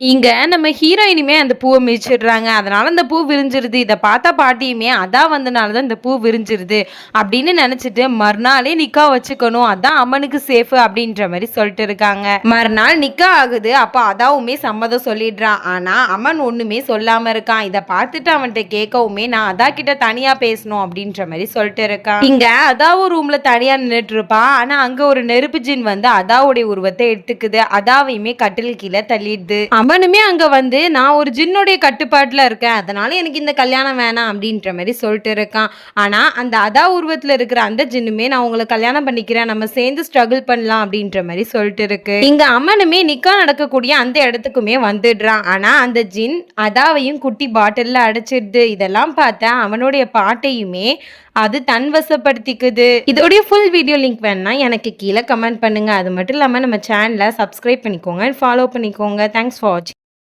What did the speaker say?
இங்க நம்ம ஹீரோயினுமே அந்த பூவை மிதிச்சிடுறாங்க. அதனால அந்த பூ விரிஞ்சிருது. இதை பார்த்தா பாட்டியுமே, அதான் வந்தனால தான் இந்த பூ விரிஞ்சிருது அப்படின்னு நினைச்சிட்டு மறுநாளே நிக்கா வச்சுக்கணும். அதான் அம்மனுக்கு சேஃப் அப்படின்ற மாதிரி சொல்லிட்டு இருக்காங்க. மறுநாள் நிக்கா ஆகுது. அப்ப அதாவுமே சம்மதம் சொல்லிடுறான். ஆனா அம்மன் ஒண்ணுமே சொல்லாம இருக்கான். இதை பார்த்துட்டு அவன்கிட்ட கேட்கவுமே, நான் அதா கிட்ட தனியா பேசணும் அப்படின்ற மாதிரி சொல்லிட்டு இருக்கான். இங்க அதாவும் ரூம்ல தனியா நின்னுட்டு இருப்பான். ஆனா அங்க ஒரு நெருப்பு ஜின் வந்து அதாவுடைய உருவத்தை எடுத்துக்குது. அதாவையுமே கட்டில் கீழே தள்ளிடுது. அம்மனுமே அங்கே வந்து நான் ஒரு ஜின்னுடைய கட்டுப்பாட்டில் இருக்கேன். அதனால எனக்கு இந்த கல்யாணம் வேணாம் அப்படின்ற மாதிரி சொல்லிட்டு இருக்கான். ஆனால் அந்த அதா உருவத்தில் இருக்கிற அந்த ஜின்னுமே நான் உங்களை கல்யாணம் பண்ணிக்கிறேன். நம்ம சேர்ந்து ஸ்ட்ரகிள் பண்ணலாம் அப்படின்ற மாதிரி சொல்லிட்டு இருக்கு. இங்க அம்மனுமே நிக்கா நடக்கக்கூடிய அந்த இடத்துக்குமே வந்துடுறான். ஆனா அந்த ஜின் அதாவையும் குட்டி பாட்டில்ல அடைச்சிடுது. இதெல்லாம் பார்த்தா அவனுடைய பாட்டையுமே அது தன் வசப்படுத்திக்குது. இதோடைய ஃபுல் வீடியோ லிங்க் வேணும்னா எனக்கு கீழே கமெண்ட் பண்ணுங்க. அது மட்டும் இல்லாமல் நம்ம சேனலை சப்ஸ்கிரைப் பண்ணிக்கோங்க. ஃபாலோ பண்ணிக்கோங்க. Thanks for